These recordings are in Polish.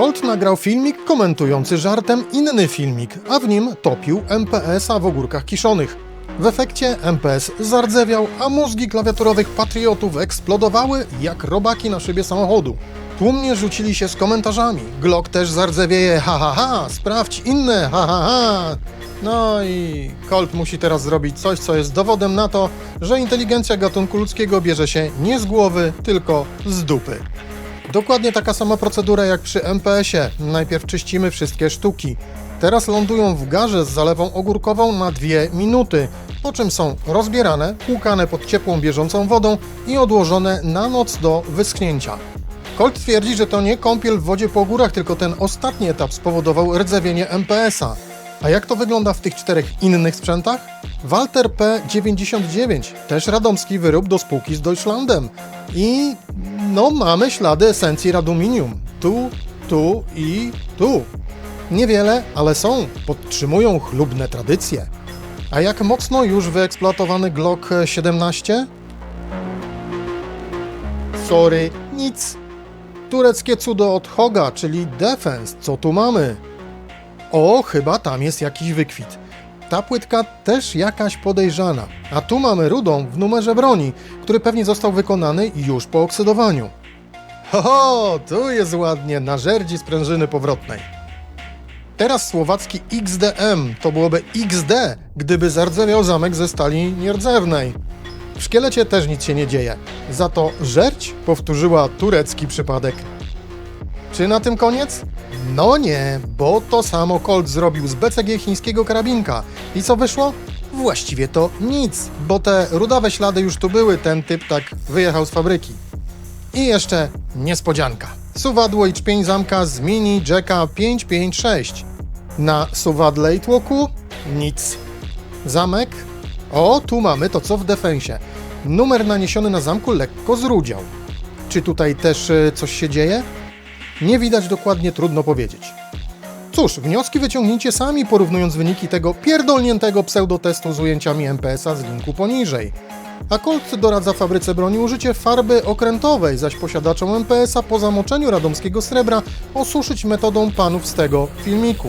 Colt nagrał filmik komentujący żartem inny filmik, a w nim topił MPS-a w ogórkach kiszonych. W efekcie MPS zardzewiał, a mózgi klawiaturowych patriotów eksplodowały jak robaki na szybie samochodu. Tłumnie rzucili się z komentarzami. Glock też zardzewieje, ha ha ha, sprawdź inne, ha ha ha. No i Colt musi teraz zrobić coś, co jest dowodem na to, że inteligencja gatunku ludzkiego bierze się nie z głowy, tylko z dupy. Dokładnie taka sama procedura jak przy MPS-ie. Najpierw czyścimy wszystkie sztuki. Teraz lądują w garze z zalewą ogórkową na dwie minuty, po czym są rozbierane, płukane pod ciepłą bieżącą wodą i odłożone na noc do wyschnięcia. Colt twierdzi, że to nie kąpiel w wodzie po górach, tylko ten ostatni etap spowodował rdzewienie MPS-a. A jak to wygląda w tych czterech innych sprzętach? Walter P99, też radomski wyrób do spółki z Deutschlandem. I no mamy ślady esencji raduminium. Tu, tu i tu. Niewiele, ale są, podtrzymują chlubne tradycje. A jak mocno już wyeksploatowany Glock 17? Sorry, nic. Tureckie cudo od Hoga, czyli Defense. Co tu mamy? O, chyba tam jest jakiś wykwit. Ta płytka też jakaś podejrzana. A tu mamy rudą w numerze broni, który pewnie został wykonany już po oksydowaniu. Ho, tu jest ładnie, na żerdzi sprężyny powrotnej. Teraz słowacki XDM to byłoby XD, gdyby zardzewiał zamek ze stali nierdzewnej. W szkielecie też nic się nie dzieje. Za to żerć powtórzyła turecki przypadek. Czy na tym koniec? No nie, bo to samo Colt zrobił z BCG chińskiego karabinka. I co wyszło? Właściwie to nic, bo te rudawe ślady już tu były, ten typ tak wyjechał z fabryki. I jeszcze niespodzianka. Suwadło i czpień zamka z mini Jacka 556. Na suwadle i tłoku nic. Zamek? O, tu mamy to co w defensie. Numer naniesiony na zamku lekko zrudział. Czy tutaj też y, coś się dzieje? Nie widać dokładnie, trudno powiedzieć. Cóż, wnioski wyciągnijcie sami, porównując wyniki tego pierdolniętego pseudotestu z ujęciami MPS-a z linku poniżej. A Colt doradza fabryce broni użycie farby okrętowej, zaś posiadaczom MPS-a po zamoczeniu radomskiego srebra osuszyć metodą panów z tego filmiku.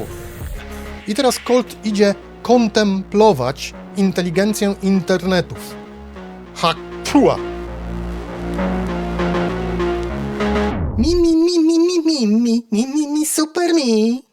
I teraz Colt idzie kontemplować inteligencję internetów. Ha, pua! Mi, mi, mi, mi, mi, mi, mi, mi, mi, super mi.